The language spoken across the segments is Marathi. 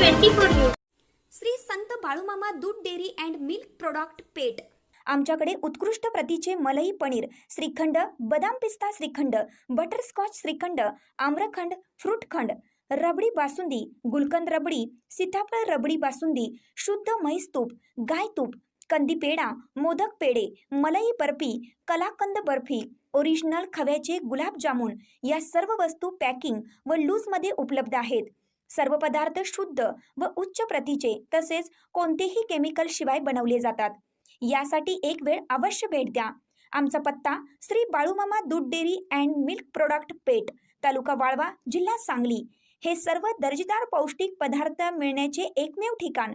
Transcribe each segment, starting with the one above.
Shri Sant Balumama Dudh dairy and milk product Peth आमच्याकडे उत्कृष्ट प्रतीचे मलई पनीर श्रीखंड बदाम पिस्ता श्रीखंड बटरस्कॉच श्रीखंड आम्रखंड फ्रूटखंड रबडी बासुंदी गुलकंद रबडी सीताफळ रबडी बासुंदी शुद्ध म्हैस तूप गाय तूप कंदी पेढा मोदक पेढे मलई बर्फी कलाकंद बर्फी ओरिजिनल खव्याचे गुलाबजामुन या सर्व वस्तू पॅकिंग व लूजमध्ये उपलब्ध आहेत. सर्व पदार्थ शुद्ध व उच्च प्रतीचे तसेच कोणतेही केमिकल शिवाय बनवले जातात. यासाठी एक वेळ अवश्य भेट द्या. आमचा पत्ता Shri Balumama Dudh dairy and milk product Peth taluka Walwa जिल्हा सांगली. हे सर्व दर्जेदार पौष्टिक पदार्थ मिळण्याचे एकमेव ठिकाण.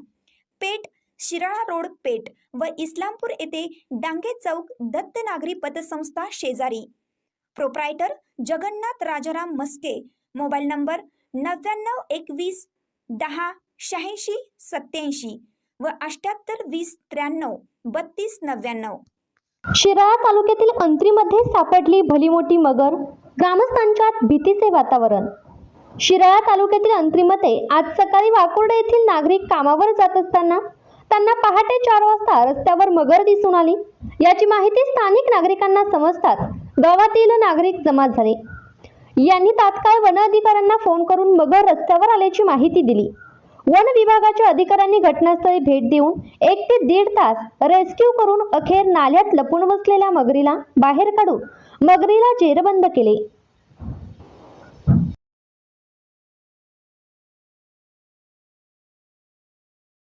पेट शिराळा रोड पेट व इस्लामपूर येथे डांगे चौक दत्त नागरी पतसंस्था शेजारी. Proprietor Jagannath Rajaram Maske. Mobile number नव्याण्णव एकवीस दहा शहाऐंशी सत्याऐंशी व अठ्याहत्तर वीस त्र्याण्णव बत्तीस नव्याण्णव. शिराळा तालुक्यातील अंत्रीमध्ये सापडली भलीमोठी मगर ग्रामस्थांच्यात भीतीचे वातावरण. शिराळा तालुक्यातील अंत्रीमध्ये आज सकाळी वाकुर्डे येथील नागरिक कामावर जात असताना त्यांना पहाटे चार वाजता रस्त्यावर मगर दिसून आली. याची माहिती स्थानिक नागरिकांना समजतात गावातील नागरिक जमा झाले. यांनी तात्काळ वन अधिकाऱ्यांना फोन करून मगर रस्त्यावर आल्याची माहिती दिली. वन विभागाच्या अधिकाऱ्यांनी घटनास्थळी भेट देऊन एक ते दीड तास रेस्क्यू करून अखेर नाल्यात लपून बसलेल्या मगरीला बाहेर काढून मगरीला जेरबंद केले.